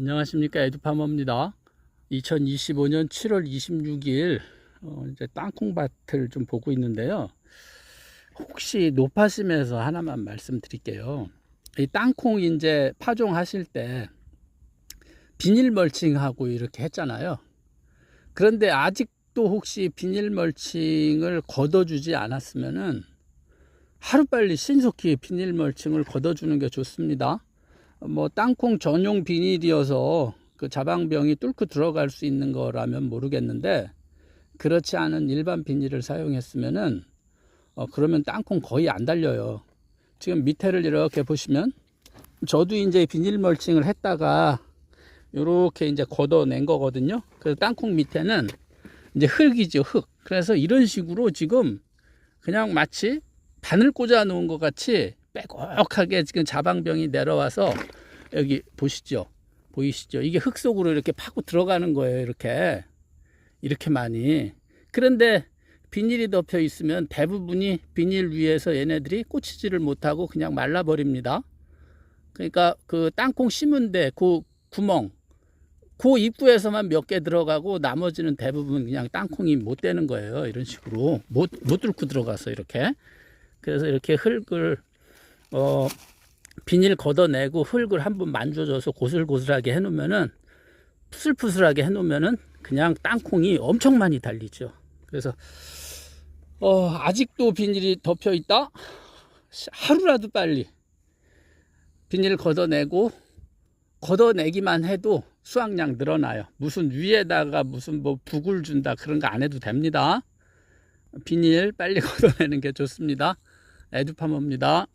안녕하십니까 에듀파머입니다. 2025년 7월 26일 어, 이제 땅콩밭을 좀 보고 있는데요. 혹시 높아심에서 하나만 말씀드릴게요. 이 땅콩 이제 파종 하실 때 비닐 멀칭하고 이렇게 했잖아요. 그런데 아직도 혹시 비닐 멀칭을 걷어주지 않았으면은 하루빨리 신속히 비닐 멀칭을 걷어주는 게 좋습니다. 뭐 땅콩 전용 비닐이어서 그 자방병이 뚫고 들어갈 수 있는 거라면 모르겠는데 그렇지 않은 일반 비닐을 사용했으면은 어 그러면 땅콩 거의 안 달려요. 지금 밑에를 이렇게 보시면 저도 이제 비닐 멀칭을 했다가 요렇게 이제 걷어낸 거거든요. 그래서 땅콩 밑에는 이제 흙이죠, 흙. 그래서 이런 식으로 지금 그냥 마치 바늘 꽂아 놓은 것 같이 빼곡하게 지금 자방병이 내려와서 여기 보시죠. 보이시죠? 이게 흙 속으로 이렇게 파고 들어가는 거예요. 이렇게. 이렇게 많이. 그런데 비닐이 덮여 있으면 대부분이 비닐 위에서 얘네들이 꽂히지를 못하고 그냥 말라버립니다. 그러니까 그 땅콩 심은 데그 구멍, 그 입구에서만 몇 개 들어가고 나머지는 대부분 그냥 땅콩이 못 되는 거예요. 이런 식으로. 못, 못 뚫고 들어가서 이렇게. 그래서 이렇게 흙을 어, 비닐 걷어내고 흙을 한번 만져줘서 고슬고슬하게 해놓으면은 푸슬푸슬하게 해놓으면은 그냥 땅콩이 엄청 많이 달리죠. 그래서 어, 아직도 비닐이 덮여 있다. 하루라도 빨리 비닐 걷어내고 걷어내기만 해도 수확량 늘어나요. 무슨 위에다가 무슨 뭐 북을 준다 그런 거 안 해도 됩니다. 비닐 빨리 걷어내는 게 좋습니다. 에듀파머입니다.